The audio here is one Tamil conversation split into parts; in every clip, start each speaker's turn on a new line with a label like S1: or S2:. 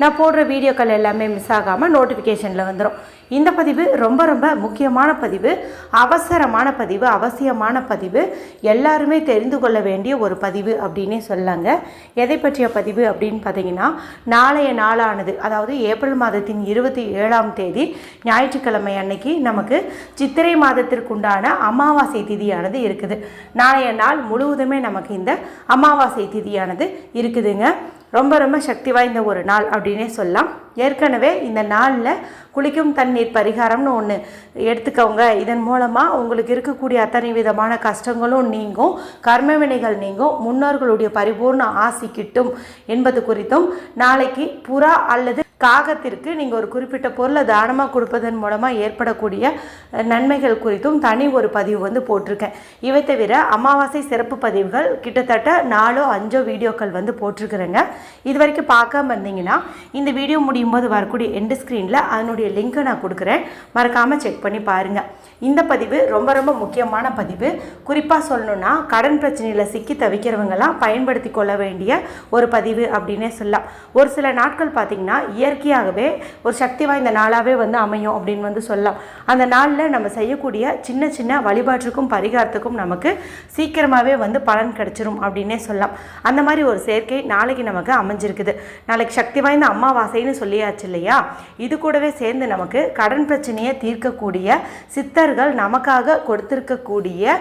S1: நான் போடுற வீடியோக்கள் எல்லாமே மிஸ் ஆகாமல் நோட்டிஃபிகேஷனில் வந்துடும் இந்த பதிவு ரொம்ப ரொம்ப முக்கியமான பதிவு அவசரமான பதிவு அவசியமான பதிவு எல்லாருமே தெரிந்து கொள்ள வேண்டிய ஒரு பதிவு அப்படின்னே சொல்லாங்க எதை பற்றிய பதிவு அப்படின்னு பார்த்தீங்கன்னா நாளைய நாளானது அதாவது ஏப்ரல் மாதத்தின் இருபத்தி ஏழாம் தேதி ஞாயிற்றுக்கிழமை அன்னைக்கு நமக்கு சித்திரை மாதத்திற்குண்டான அமாவாசை திதியானது இருக்குது. நாளைய நாள் முழுவதுமே நமக்கு இந்த அமாவாசை திதியானது இருக்குதுங்க. ரொம்ப ரொம்ப சக்தி வாய்ந்த ஒரு நாள் அப்படின்னே சொல்லலாம். ஏற்கனவே இந்த நாளில் குளிக்கும் தண்ணீர் பரிகாரம்னு ஒன்று எடுத்துக்கோங்க. இதன் மூலமாக உங்களுக்கு இருக்கக்கூடிய அத்தனை விதமான கஷ்டங்களும் நீங்கும் கர்ம வினைகள் நீங்கும் முன்னோர்களுடைய பரிபூர்ண ஆசி கிட்டும் என்பது குறித்தும் நாளைக்கு புறா அல்லது காகத்திற்கு நீங்கள் ஒரு குறிப்பிட்ட பொருளை தானமாக கொடுப்பதன் மூலமாக ஏற்படக்கூடிய நன்மைகள் குறித்தும் தனி ஒரு பதிவு வந்து போட்டிருக்கேன். இவை தவிர அமாவாசை சிறப்பு பதிவுகள் கிட்டத்தட்ட நாலோ அஞ்சோ வீடியோக்கள் வந்து போட்டிருக்கிறேங்க. இது வரைக்கும் பார்க்காம இருந்தீங்கன்னா இந்த வீடியோ முடியும் போது வரக்கூடிய எண்டு ஸ்க்ரீனில் அதனுடைய லிங்க்கை நான் கொடுக்குறேன். மறக்காமல் செக் பண்ணி பாருங்கள் இந்த பதிவு ரொம்ப ரொம்ப முக்கியமான பதிவு. குறிப்பாக சொல்லணும்னா கடன் பிரச்சனையில் சிக்கி தவிக்கிறவங்கெல்லாம் பயன்படுத்தி கொள்ள வேண்டிய ஒரு பதிவு அப்படின்னே சொல்லலாம். ஒரு சில நாட்கள் பார்த்திங்கன்னா இயற்கையாகவே ஒரு சக்தி வாய்ந்த நாளாகவே வந்து அமையும் அப்படின்னு வந்து சொல்லலாம். அந்த நாளில் நம்ம செய்யக்கூடிய சின்ன சின்ன வழிபாட்டுக்கும் பரிகாரத்துக்கும் நமக்கு சீக்கிரமாகவே வந்து பலன் கிடைச்சிரும் அப்படின்னே சொல்லலாம். அந்த மாதிரி ஒரு சேர்க்கை நாளைக்கு நமக்கு அமைஞ்சிருக்குது. நாளைக்கு சக்தி வாய்ந்த அமாவாசைன்னு சொல்லியாச்சு இல்லையா? இது கூடவே சேர்ந்து நமக்கு கடன் பிரச்சனையை தீர்க்கக்கூடிய சித்தர்கள் நமக்காக கொடுத்திருக்கக்கூடிய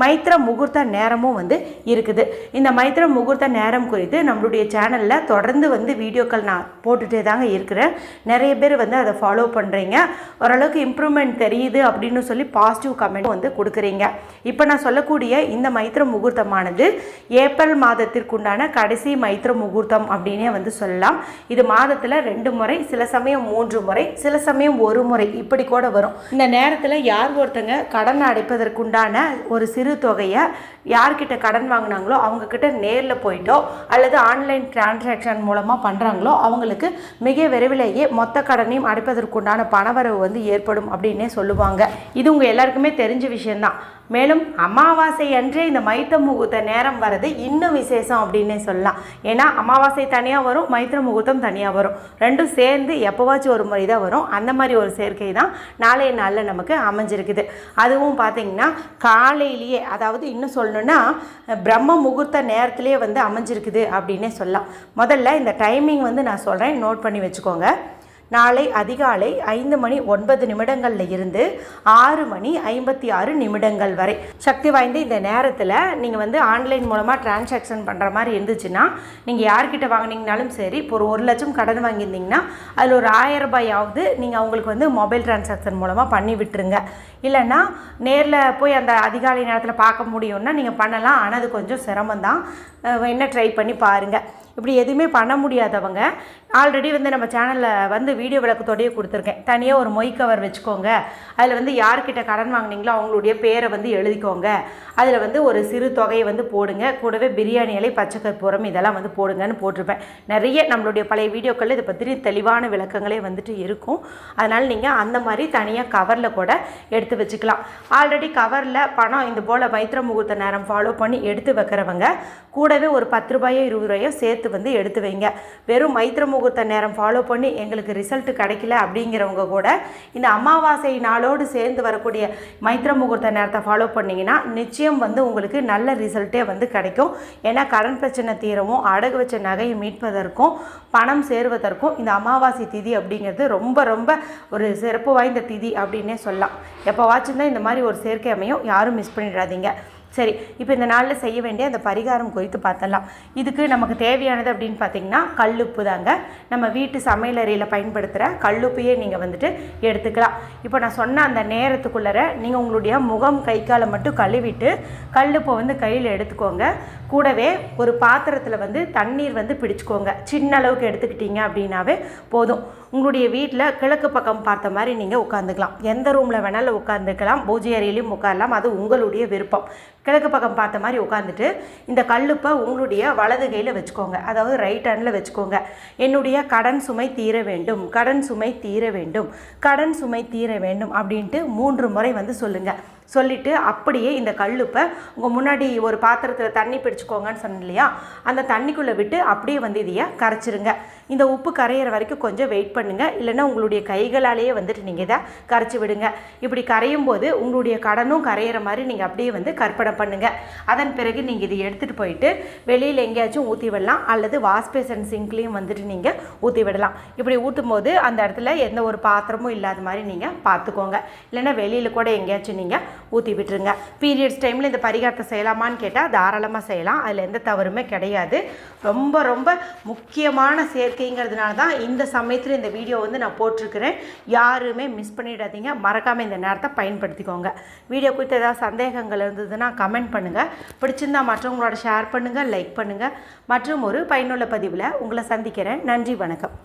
S1: மைத்திர முகூர்த்த நேரமும் வந்து இருக்குது. இந்த மைத்திர முகூர்த்த நேரம் குறித்து நம்மளுடைய சேனலில் தொடர்ந்து வந்து வீடியோக்கள் நான் போட்டுகிட்டே தாங்க இருக்கிறேன். நிறைய பேர் வந்து அதை ஃபாலோ பண்ணுறீங்க ஓரளவுக்கு இம்ப்ரூவ்மெண்ட் தெரியுது அப்படின்னு சொல்லி பாசிட்டிவ் கமெண்ட் வந்து கொடுக்குறீங்க. இப்போ நான் சொல்லக்கூடிய இந்த மைத்திர முகூர்த்தமானது ஏப்ரல் மாதத்திற்குண்டான கடைசி மைத்திர முகூர்த்தம் அப்படின்னே வந்து சொல்லலாம். இது மாதத்தில் ரெண்டு முறை சில சமயம் மூன்று முறை சில சமயம் ஒரு முறை இப்படி கூட வரும். இந்த நேரத்தில் யார் ஒருத்தங்க கடன் அடைப்பதற்குண்டான ஒரு சிறு சிறு தொகையை யார்கிட்ட கடன் வாங்கினாங்களோ அவங்கக்கிட்ட நேரில் போயிட்டோ அல்லது ஆன்லைன் டிரான்சாக்ஷன் மூலமாக பண்ணுறாங்களோ அவங்களுக்கு மிக விரைவிலேயே மொத்த கடனையும் அடைப்பதற்குண்டான பணவரவு வந்து ஏற்படும் அப்படின்னே சொல்லுவாங்க. இது உங்கள் எல்லாருக்குமே தெரிஞ்ச விஷயந்தான் மேலும் அமாவாசை அன்றே இந்த மைத்த முகூர்த்த நேரம் வர்றது இன்னும் விசேஷம் அப்படின்னே சொல்லலாம். ஏன்னா அமாவாசை தனியாக வரும் மைத்திர முகூர்த்தம் தனியாக வரும். ரெண்டும் சேர்ந்து எப்போவாச்சும் ஒரு முறை தான் வரும். அந்த மாதிரி ஒரு சேர்க்கை தான் நாளைய நாளில் நமக்கு அமைஞ்சிருக்குது. அதுவும் பார்த்தீங்கன்னா காலையிலேயே அதாவது இன்னும் சொல்லணும்னா பிரம்ம முகூர்த்த நேரத்திலே வந்து அமைஞ்சிருக்குது அப்படின்னே சொல்லலாம். முதல்ல இந்த டைமிங் வந்து நான் சொல்கிறேன் நோட் பண்ணி வச்சுக்கோங்க. நாளை அதிகாலை ஐந்து மணி ஒன்பது நிமிடங்களில் இருந்து ஆறு மணி ஐம்பத்தி ஆறு நிமிடங்கள் வரை. சக்தி வாய்ந்த இந்த நேரத்தில் நீங்கள் வந்து ஆன்லைன் மூலமாக டிரான்சாக்ஷன் பண்ணுற மாதிரி இருந்துச்சுன்னா நீங்கள் யார்கிட்ட வாங்குனீங்கனாலும் சரி இப்போ ஒரு ஒரு லட்சம் கடன் வாங்கியிருந்தீங்கன்னா அதில் ஒரு ஆயிரம் ரூபாயாவது நீங்கள் அவங்களுக்கு வந்து மொபைல் டிரான்சாக்ஷன் மூலமாக பண்ணி விட்டுருங்க. இல்லைன்னா நேரில் போய் அந்த அதிகாலை நேரத்தில் பார்க்க முடியும்னா நீங்கள் பண்ணலாம். ஆனால் அது கொஞ்சம் சிரமம்தான். தான் என்ன ட்ரை பண்ணி பாருங்கள் இப்படி எதுவுமே பண்ண முடியாதவங்க. ஆல்ரெடி வந்து நம்ம சேனலில் வந்து வீடியோ விளக்கத்தோடையே கொடுத்துருக்கேன். தனியாக ஒரு மொய் கவர் வச்சுக்கோங்க. அதில் வந்து யார்கிட்ட கடன் வாங்குனீங்களோ அவங்களுடைய பேரை வந்து எழுதிக்கோங்க. அதில் வந்து ஒரு சிறு தொகையை வந்து போடுங்க. கூடவே பிரியாணி இலை பச்சை கற்பூரம் இதெல்லாம் வந்து போடுங்கன்னு போட்டிருப்பேன். நிறைய நம்மளுடைய பழைய வீடியோக்களில் இதை பற்றி தெளிவான விளக்கங்களே வந்துட்டு இருக்கும். அதனால் நீங்கள் அந்த மாதிரி தனியாக கவரில் கூட எடுத்து வச்சுக்கலாம். ஆல்ரெடி கவரில் பணம் இந்த போல் மைத்திர முகூர்த்த நேரம் ஃபாலோ பண்ணி எடுத்து வைக்கிறவங்க கூடவே ஒரு பத்து ரூபாயோ இருபது ரூபாயோ சேர்த்து வந்து எடுத்து வைங்க. வெறும் மைத்திர முகூர்த்த நேரம் ஃபாலோ பண்ணி எங்களுக்கு ரிசல்ட் கிடைக்கல அப்படிங்கிறவங்க கூட இந்த அமாவாசை நாளோடு சேர்ந்து வரக்கூடிய மைத்திர முகூர்த்த நேரத்தை ஃபாலோ பண்ணிங்கன்னா நிச்சயம் வந்து உங்களுக்கு நல்ல ரிசல்ட்டே வந்து கிடைக்கும். ஏன்னா கடன் பிரச்சனை தீரவும் அடகு வச்ச நகையை மீட்பதற்கும் பணம் சேருவதற்கும் இந்த அமாவாசை திதி அப்படிங்கிறது ரொம்ப ரொம்ப ஒரு சிறப்பு வாய்ந்த திதி அப்படின்னே சொல்லலாம். எப்போவாச்சும் தான் இந்த மாதிரி ஒரு சேர்க்கை அமையும். யாரும் மிஸ் பண்ணிடாதீங்க. சரி இப்போ இந்த நாளில் செய்ய வேண்டிய அந்த பரிகாரம் குறித்து பார்த்தலாம் இதுக்கு நமக்கு தேவையானது அப்படின்னு பார்த்தீங்கன்னா கல்லுப்பு தாங்க. நம்ம வீட்டு சமையலறையில் பயன்படுத்துகிற கல்லுப்பையே நீங்கள் வந்துட்டு எடுத்துக்கலாம். இப்போ நான் சொன்ன அந்த நேரத்துக்குள்ளர நீங்கள் உங்களுடைய முகம் கை காலை மட்டும் கழுவிட்டு கல்லுப்பை வந்து கையில் எடுத்துக்கோங்க. கூடவே ஒரு பாத்திரத்தில் வந்து தண்ணீர் வந்து பிடிச்சிக்கோங்க. சின்ன அளவுக்கு எடுத்துக்கிட்டீங்க அப்படின்னாவே போதும். உங்களுடைய வீட்டில் கிழக்கு பக்கம் பார்த்த மாதிரி நீங்கள் உட்காந்துக்கலாம் எந்த ரூமில் வேணாலும் உட்காந்துக்கலாம் பூஜை அறையிலையும் உட்காரலாம். அது உங்களுடைய விருப்பம். கிழக்கு பக்கம் பார்த்த மாதிரி உட்காந்துட்டு இந்த கல்லுப்பை உங்களுடைய வலது கையில் வச்சுக்கோங்க. அதாவது ரைட் ஹேண்டில் வச்சுக்கோங்க. என்னுடைய கடன் சுமை தீர வேண்டும். கடன் சுமை தீர வேண்டும். கடன் சுமை தீர வேண்டும் அப்படின்ட்டு மூன்று முறை வந்து சொல்லுங்கள் சொல்லிவிட்டு அப்படியே இந்த கல்லுப்பை உங்கள் முன்னாடி ஒரு பாத்திரத்தில் தண்ணி பிடிச்சிக்கோங்கன்னு சொன்னேன் இல்லையா? அந்த தண்ணிக்குள்ளே விட்டு அப்படியே வந்து இதையை கரைச்சிருங்க. இந்த உப்பு கரையிற வரைக்கும் கொஞ்சம் வெயிட் பண்ணுங்கள் இல்லைன்னா உங்களுடைய கைகளாலேயே வந்துட்டு நீங்கள் இதை கரைச்சி விடுங்க. இப்படி கரையும் போது உங்களுடைய கடனும் கரையிற மாதிரி நீங்கள் அப்படியே வந்து கற்பனை பண்ணுங்கள் அதன் பிறகு நீங்கள் இதை எடுத்துகிட்டு போயிட்டு வெளியில் எங்கேயாச்சும் ஊற்றி விடலாம். அல்லது வாஷ் பேசன் சிங்க்லேயும் வந்துட்டு நீங்கள் ஊற்றி விடலாம். இப்படி ஊற்றும் போது அந்த இடத்துல எந்த ஒரு பாத்திரமும் இல்லாத மாதிரி நீங்கள் பார்த்துக்கோங்க இல்லைன்னா வெளியில் கூட எங்கேயாச்சும் நீங்கள் ஊற்றி விட்டுருங்க. பீரியட்ஸ் டைமில் இந்த பரிகாரத்தை செய்யலாமான்னு கேட்டால் தாராளமாக செய்யலாம். அதில் எந்த தவறுமே கிடையாது. ரொம்ப ரொம்ப முக்கியமான சேர்க்கைங்கிறதுனால தான் இந்த சமயத்தில் இந்த வீடியோ வந்து நான் போட்டிருக்கிறேன். யாருமே மிஸ் பண்ணிடாதீங்க. மறக்காமல் இந்த நேரத்தை பயன்படுத்திக்கோங்க. வீடியோ குறித்து ஏதாவது சந்தேகங்கள் இருந்ததுன்னா கமெண்ட் பண்ணுங்கள் பிடிச்சிருந்தா மற்றவங்களோட ஷேர் பண்ணுங்கள் லைக் பண்ணுங்கள் மற்றும் ஒரு பயனுள்ள பதிவில் உங்களை சந்திக்கிறேன். நன்றி வணக்கம்.